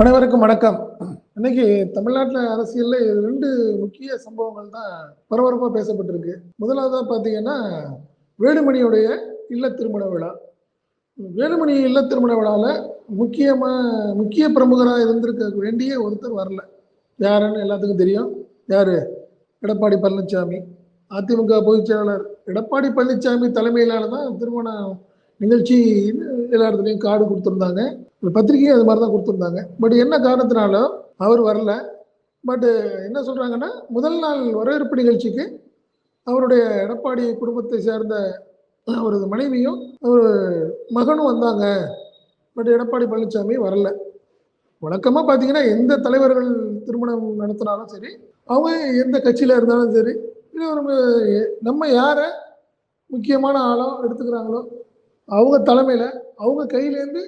அனைவருக்கும் வணக்கம். இன்னைக்கு தமிழ்நாட்டில் அரசியலில் ரெண்டு முக்கிய சம்பவங்கள் தான் பரபரப்பாக பேசப்பட்டிருக்கு. முதலாவதாக பார்த்தீங்கன்னா வேலுமணியுடைய இல்ல திருமண விழா. வேலுமணி இல்ல திருமண விழாவில் முக்கியமாக முக்கிய பிரமுகராக இருந்திருக்க வேண்டிய ஒருத்தர் வரல. யாருன்னு எல்லாத்துக்கும் தெரியும். யார்? எடப்பாடி பழனிசாமி அதிமுக பொதுச் செயலாளர் எடப்பாடி பழனிசாமி தலைமையிலான தான் திருமணம் நிகழ்ச்சி எல்லா இடத்துலையும் கார்டு கொடுத்துருந்தாங்க. பத்திரிகையும் அது மாதிரி தான் கொடுத்துருந்தாங்க. பட் என்ன காரணத்தினாலும் அவர் வரல. பட்டு என்ன சொல்கிறாங்கன்னா முதல் நாள் வரவேற்பு நிகழ்ச்சிக்கு அவருடைய எடப்பாடி குடும்பத்தை சேர்ந்த அவரது மனைவியும் அவர் மகனும் வந்தாங்க. பட் எடப்பாடி பழனிசாமி வரல. வழக்கமாக பார்த்தீங்கன்னா எந்த தலைவர்கள் திருமணம் நடத்தினாலும் சரி அவங்க எந்த கட்சியில் இருந்தாலும் சரி இல்லை நம்ம நம்ம யாரை முக்கியமான ஆளோ எடுத்துக்கிறாங்களோ அவங்க தலைமையில் அவங்க கையிலேருந்து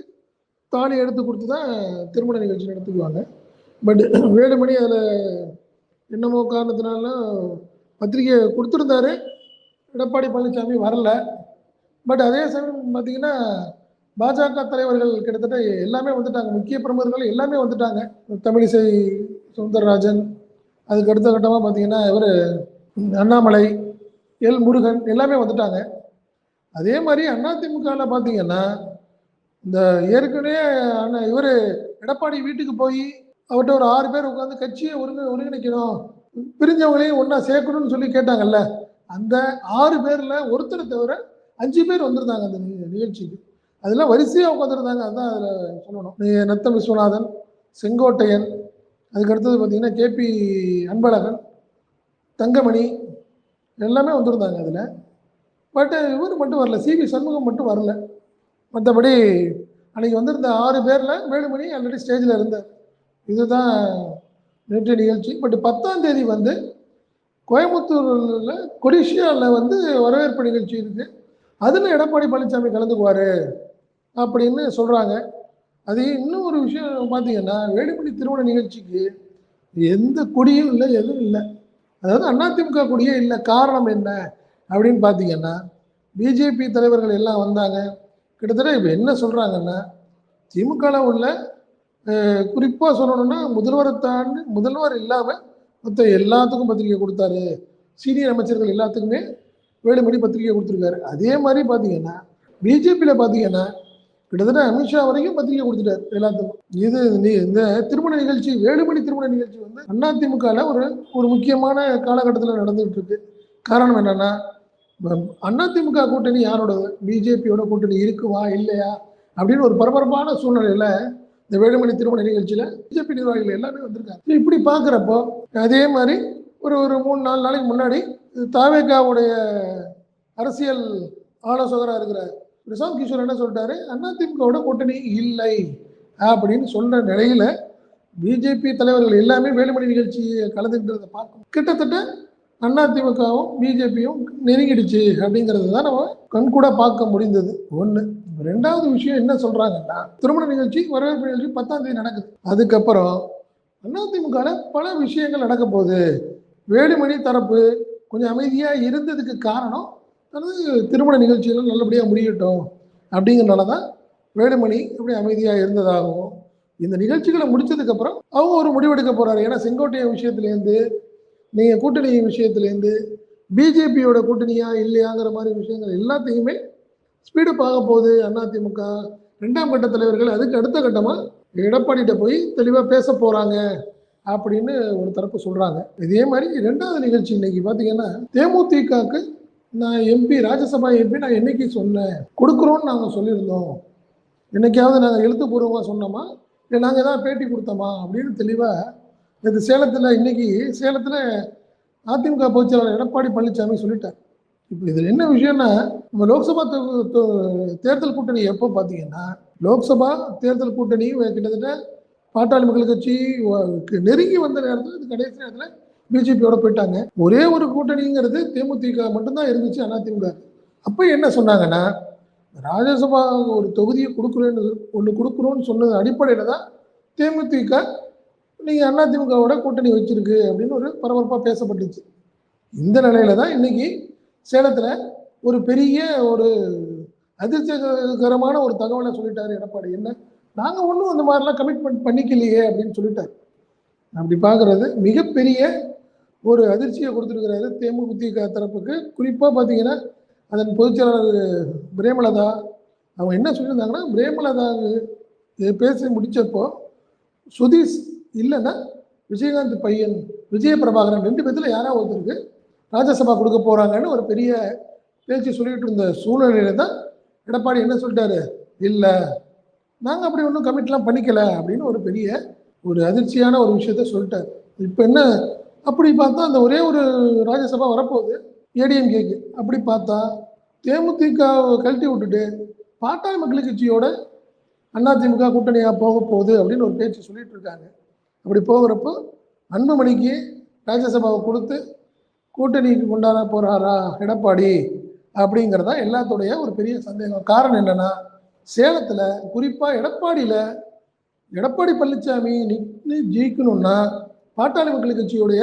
தாலி எடுத்து கொடுத்து தான் திருமண நிகழ்ச்சி நடத்திக்குவாங்க. பட் வேலுமணி அதில் என்னமோ காரணத்தினால பத்திரிக்கையை கொடுத்துருந்தாரு. எடப்பாடி பழனிசாமி வரல. பட் அதே சமயம் பார்த்தீங்கன்னா பாஜக தலைவர்கள் கிட்டத்தட்ட எல்லாமே வந்துட்டாங்க. முக்கிய பிரமுகர்கள் எல்லாமே வந்துட்டாங்க. தமிழிசை சுந்தரராஜன் அதுக்கு அடுத்த கட்டமாக பார்த்தீங்கன்னா இவர் அண்ணாமலை எல் முருகன் எல்லாமே வந்துட்டாங்க. அதே மாதிரி அதிமுகவில் பார்த்தீங்கன்னா இந்த ஏற்கனவே அண்ணா இவர் எடப்பாடி வீட்டுக்கு போய் அவர்கிட்ட ஒரு ஆறு பேர் உட்காந்து கட்சியை ஒருங்க ஒருங்கிணைக்கணும் பிரிஞ்சவங்களையும் ஒன்றா சேர்க்கணும்னு சொல்லி கேட்டாங்கல்ல அந்த ஆறு பேரில் ஒருத்தரை தவிர அஞ்சு பேர் வந்திருந்தாங்க அந்த நிகழ்ச்சிக்கு. அதெல்லாம் வரிசையாக உட்காந்துருந்தாங்க அதுதான் அதில் சொல்லணும். நீ- நத்தம் விஸ்வநாதன் செங்கோட்டையன் அதுக்கு அடுத்தது பார்த்தீங்கன்னா கேபி அன்பழகன் தங்கமணி எல்லாமே வந்திருந்தாங்க அதில். பட் இவர் மட்டும் வரல. சிவி சண்முகம் மட்டும் வரல. மற்றபடி அன்றைக்கி வந்திருந்த ஆறு பேரில் வேலுமணி ஆல்ரெடி ஸ்டேஜில் இருந்தார். இதுதான் நேற்று நிகழ்ச்சி. பட் பத்தாம் தேதி வந்து கோயம்புத்தூரில் கொடிஷியாவில் வந்து வரவேற்பு நிகழ்ச்சி இருக்குது அதில் எடப்பாடி பழனிசாமி கலந்துக்குவார் அப்படின்னு சொல்கிறாங்க அது இன்னும் ஒரு விஷயம் பார்த்தீங்கன்னா வேலுமணி திருமண நிகழ்ச்சிக்கு எந்த கொடியும் இல்லை எதுவும் இல்லை. அதாவது அதிமுக கொடியே இல்லை. காரணம் என்ன? அப்படின்னு பார்த்தீங்கன்னா பிஜேபி தலைவர்கள் எல்லாம் வந்தாங்க. கிட்டத்தட்ட இப்போ என்ன சொல்கிறாங்கன்னா திமுகவில் உள்ள குறிப்பாக சொல்லணும்னா முதல்வரை தாண்டி முதல்வர் இல்லாமல் மற்ற எல்லாத்துக்கும் பத்திரிக்கை கொடுத்தாரு. சீனியர் அமைச்சர்கள் எல்லாத்துக்குமே வேலுமணி பத்திரிக்கை கொடுத்துருக்காரு. அதே மாதிரி பார்த்தீங்கன்னா பிஜேபியில் பார்த்தீங்கன்னா கிட்டத்தட்ட அமித்ஷா வரைக்கும் பத்திரிக்கை கொடுத்துட்டார் எல்லாத்துக்கும். இது நீ- இந்த திருமண நிகழ்ச்சி வேலுமணி திருமண நிகழ்ச்சி வந்து அதிமுகவில் ஒரு ஒரு முக்கியமான காலகட்டத்தில் நடந்துகிட்டு இருக்கு. காரணம் என்னன்னா அதிமுக கூட்டணி யாரோட? பிஜேபியோட கூட்டணி இருக்குவா இல்லையா? அப்படின்னு ஒரு பரபரப்பான சூழ்நிலையில இந்த வேலுமணி திருமண நிகழ்ச்சியில பிஜேபி நிர்வாகிகள் எல்லாமே வந்திருக்காங்க. இப்படி பார்க்குறப்போ அதே மாதிரி ஒரு ஒரு மூணு நாலு நாளைக்கு முன்னாடி தாவேகாவுடைய அரசியல் ஆலோசகராக இருக்கிற பிரசாந்த் கிஷோர் என்ன சொல்லிட்டாரு? அதிமுகவோட கூட்டணி இல்லை அப்படின்னு சொல்ற நிலையில பிஜேபி தலைவர்கள் எல்லாமே வேலுமணி நிகழ்ச்சியை கலந்துக்கிட்டதை பார்க்கும். கிட்டத்தட்ட அதிமுகவும் பிஜேபியும் நெருங்கிடுச்சு அப்படிங்கிறது தான் நம்ம கண்கூட பார்க்க முடிந்தது. ஒன்று ரெண்டாவது விஷயம் என்ன சொல்கிறாங்கன்னா திருமண நிகழ்ச்சி வரவேற்பு நிகழ்ச்சி பத்தாம் தேதி நடக்குது. அதுக்கப்புறம் அதிமுகவில் பல விஷயங்கள் நடக்க போகுது. வேலுமணி தரப்பு கொஞ்சம் அமைதியாக இருந்ததுக்கு காரணம் அதாவது திருமண நிகழ்ச்சிகள் நல்லபடியாக முடியட்டும் அப்படிங்கிறனால தான் வேலுமணி இப்படி அமைதியாக இருந்ததாகவும் இந்த நிகழ்ச்சிகளை முடிச்சதுக்கப்புறம் அவங்க ஒரு முடிவெடுக்க போகிறாரு ஏன்னா செங்கோட்டையன் விஷயத்துலேருந்து நீங்கள் கூட்டணி விஷயத்துலேருந்து பிஜேபியோட கூட்டணியா இல்லையாங்கிற மாதிரி விஷயங்கள் எல்லாத்தையுமே ஸ்பீடப் ஆக போகுது. அதிமுக ரெண்டாம் கட்ட தலைவர்கள் அதுக்கு அடுத்த கட்டமாக எடப்பாடிகிட்ட போய் தெளிவாக பேச போகிறாங்க அப்படின்னு ஒரு தரப்பு சொல்கிறாங்க இதே மாதிரி ரெண்டாவது நிகழ்ச்சி இன்னைக்கு பார்த்தீங்கன்னா தேமுதிகக்கு நான் எம்பி ராஜ்யசபா எம்பி நான் என்னைக்கு சொன்னேன்? கொடுக்குறோன்னு நாங்கள் சொல்லியிருந்தோம். என்னைக்காவது நாங்கள் எழுத்துப்பூர்வமாக சொன்னோமா? இல்லை நாங்கள் எதாவது பேட்டி கொடுத்தோமா? அப்படின்னு தெளிவாக இது சேலத்தில் இன்னைக்கு சேலத்தில் அதிமுக பொதுச்செயலாளர் எடப்பாடி பழனிசாமி சொல்லிட்டார். இப்போ இதில் என்ன விஷயம்னா நம்ம லோக்சபா தேர்தல் கூட்டணி எப்போ பார்த்தீங்கன்னா லோக்சபா தேர்தல் கூட்டணி கிட்டத்தட்ட பாட்டாளி மக்கள் கட்சி நெருங்கி வந்த நேரத்தில் இது கடைசி நேரத்தில் பிஜேபியோட போயிட்டாங்க. ஒரே ஒரு கூட்டணிங்கிறது தேமுதிக மட்டும்தான் இருந்துச்சு அதிமுக. அப்போ என்ன சொன்னாங்கன்னா ராஜ்யசபா ஒரு தொகுதியை கொடுக்குறேன்னு ஒன்று கொடுக்குறோன்னு சொன்னது அடிப்படையில் தான் தேமுதிக நீங்கள் அதிமுகவோட கூட்டணி வச்சிருக்கு அப்படின்னு ஒரு பரபரப்பாக பேசப்பட்டுச்சு. இந்த நிலையில தான் இன்னைக்கு சேலத்தில் ஒரு பெரிய ஒரு அதிர்ச்சிகரமான ஒரு தகவலை சொல்லிட்டாரு எடப்பாடி. என்ன? நாங்கள் ஒன்றும் அந்த மாதிரிலாம் கமிட்மெண்ட் பண்ணிக்கலையே அப்படின்னு சொல்லிட்டார். அப்படி பார்க்குறது மிகப்பெரிய ஒரு அதிர்ச்சியை கொடுத்துருக்கிறாரு தேமுதிக தரப்புக்கு. குறிப்பாக பார்த்தீங்கன்னா அதன் பொதுச்செயலாளர் பிரேமலதா அவங்க என்ன சொல்லியிருந்தாங்கன்னா பிரேமலதா பேசி முடித்தப்போ சுதீஷ் இல்லைன்னா விஜயகாந்த் பையன் விஜய பிரபாகரன் ரெண்டு பேர்த்தில் யாராவது ஒருத்தருக்கு ராஜ்யசபா கொடுக்க போகிறாங்கன்னு ஒரு பெரிய பேச்சு சொல்லிட்டு இருந்த சூழ்நிலையில தான் எடப்பாடி என்ன சொல்லிட்டாரு? இல்லை நாங்கள் அப்படி ஒன்றும் கமிட்லாம் பண்ணிக்கல அப்படின்னு ஒரு பெரிய ஒரு அதிர்ச்சியான ஒரு விஷயத்த சொல்லிட்டார். இப்போ என்ன? அப்படி பார்த்தா அந்த ஒரே ஒரு ராஜ்யசபா வரப்போகுது ஏடிஎம்கேக்கு. அப்படி பார்த்தா தேமுதிக கழட்டி விட்டுட்டு பாட்டாளி மக்கள் கட்சியோட அதிமுக கூட்டணியாக போக போகுது அப்படின்னு ஒரு பேச்சு சொல்லிட்டு இருக்காங்க. அப்படி போகிறப்போ அன்புமணிக்கு ராஜ்யசபாவை கொடுத்து கூட்டணிக்கு கொண்டாட போகிறாரா எடப்பாடி அப்படிங்கிறதா எல்லாத்துடைய ஒரு பெரிய சந்தேகம். காரணம் என்னென்னா சேலத்தில் குறிப்பாக எடப்பாடியில் எடப்பாடி பழனிசாமி நின்று ஜெயிக்கணும்னா பாட்டாளி மக்கள் கட்சியுடைய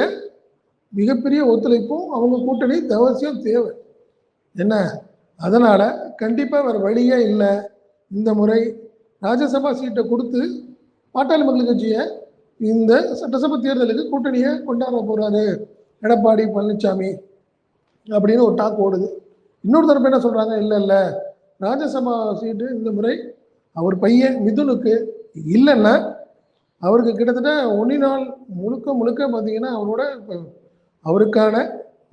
மிகப்பெரிய ஒத்துழைப்பும் அவங்க கூட்டணி அவசியம் தேவை. என்ன? அதனால் கண்டிப்பாக வேறு வழியே இல்லை. இந்த முறை ராஜ்யசபா சீட்டை கொடுத்து பாட்டாளி மக்கள் கட்சியை இந்த சட்டசபை தேர்தலுக்கு கூட்டணியை கொண்டாட போகிறாரு எடப்பாடி பழனிசாமி அப்படின்னு ஒரு டாக் ஓடுது. இன்னொரு தரப்பு என்ன சொல்கிறாங்க இல்லை இல்லை. ராஜ்யசபா சீட்டு இந்த முறை அவர் பையன் மிதுனுக்கு இல்லைன்னா அவருக்கு கிட்டத்தட்ட ஒன்னி நாள் முழுக்க முழுக்க பார்த்தீங்கன்னா அவரோட அவருக்கான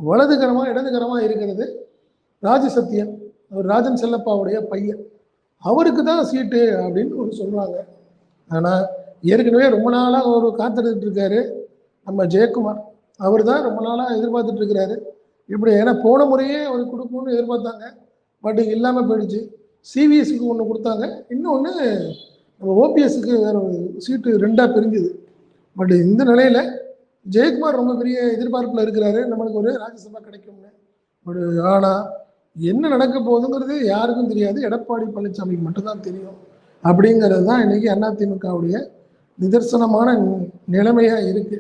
வலதுகரமாக இடதுகரமாக இருக்கிறது ராஜசத்தியன் அவர் ராஜன் செல்லப்பாவுடைய பையன். அவருக்கு தான் சீட்டு அப்படின்னு ஒரு சொல்கிறாங்க ஆனால் ஏற்கனவே ரொம்ப நாளாக அவர் காத்திருந்துட்டு இருக்காரு. நம்ம ஜெயக்குமார். அவர் தான் ரொம்ப நாளாக எதிர்பார்த்துட்டு இருக்கிறாரு இப்படி ஏன்னா போன முறையே அவர் கொடுக்கணும்னு எதிர்பார்த்தாங்க. பட் இல்லாமல் போயிடுச்சு. சிவிஎஸ்க்கு ஒன்று கொடுத்தாங்க. இன்னொன்று நம்ம ஓபிஎஸ்க்கு வேற ஒரு சீட்டு ரெண்டாக பிரிஞ்சுது. பட் இந்த நிலையில் ஜெயக்குமார் ரொம்ப பெரிய எதிர்பார்ப்பில் இருக்கிறாரு. நம்மளுக்கு ஒரு ராஜ்யசபா கிடைக்கும்னு. பட் ஆனால் என்ன நடக்க போகுதுங்கிறது யாருக்கும் தெரியாது. எடப்பாடி பழனிசாமிக்கு மட்டும்தான் தெரியும். அப்படிங்கிறது தான் இன்னைக்கு அதிமுகவுடைய நிதர்சனமான நிலைமையாக இருக்குது